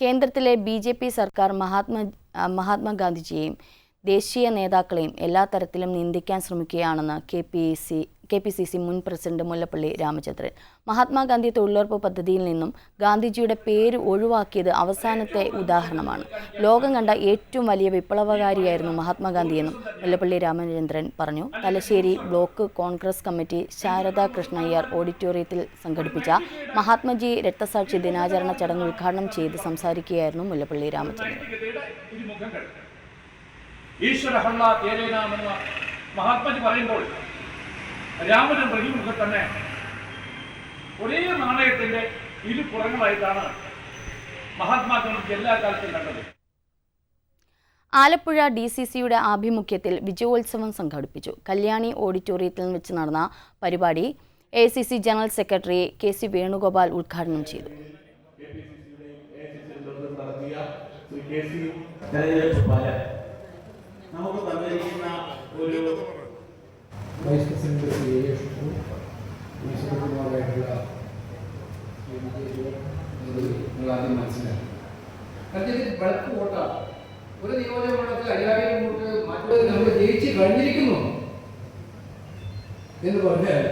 കേന്ദ്രത്തിലെ B J P സർക്കാർ മഹാത്മാ മഹാത്മാഗാന്ധിജിയെയും ദേശീയ നേതാക്കളെയും എല്ലാ തരത്തിലും നിന്ദിക്കാൻ ശ്രമിക്കുകയാണെന്ന് K P C K P C C മുൻ പ്രസിഡന്റ് മുല്ലപ്പള്ളി രാമചന്ദ്രൻ. മഹാത്മാഗാന്ധി തൊഴിലുറപ്പ് പദ്ധതിയിൽ നിന്നും ഗാന്ധിജിയുടെ പേര് ഒഴിവാക്കിയത് അവസാനത്തെ ഉദാഹരണമാണ്. ലോകം കണ്ട ഏറ്റവും വലിയ വിപ്ലവകാരിയായിരുന്നു മഹാത്മാഗാന്ധിയെന്നും മുല്ലപ്പള്ളി രാമചന്ദ്രൻ പറഞ്ഞു. Thalassery block Congress committee Sharada Krishnayyar ഓഡിറ്റോറിയത്തിൽ സംഘടിപ്പിച്ച മഹാത്മജി രക്തസാക്ഷി ദിനാചരണ ചടങ്ങ് ഉദ്ഘാടനം ചെയ്ത് സംസാരിക്കുകയായിരുന്നു മുല്ലപ്പള്ളി രാമചന്ദ്രൻ. ഈശ്വര മഹാത്മജി പറയുമ്പോൾ രാമചന്ദ്ര ഈ തന്നെ ഒരേ നാണയത്തിന്റെ ഇരുപുറങ്ങളായിട്ടാണ് മഹാത്മാഗാന്ധി എല്ലാ കാലത്തും കണ്ടത്. ആലപ്പുഴ ഡി സി സിയുടെ ആഭിമുഖ്യത്തിൽ വിജയോത്സവം സംഘടിപ്പിച്ചു. കല്യാണി ഓഡിറ്റോറിയത്തിൽ വെച്ച് നടന്ന പരിപാടി A C C general secretary K C Venugopal ഉദ്ഘാടനം ചെയ്തു. നമുക്ക് vice president Shri A Shibu വിശുദ്ധകുമാറായിട്ടുള്ള നിങ്ങൾ ആദ്യം മനസ്സിലാക്കി ഇത് ബൾക്ക് വോട്ടാണ് ഒരു നിയോജക മണ്ഡലത്തിൽ അയ്യായിരം വോട്ട് മറ്റുള്ളത് നമ്മൾ ജയിച്ച് കഴിഞ്ഞിരിക്കുന്നു എന്ന് പറഞ്ഞാൽ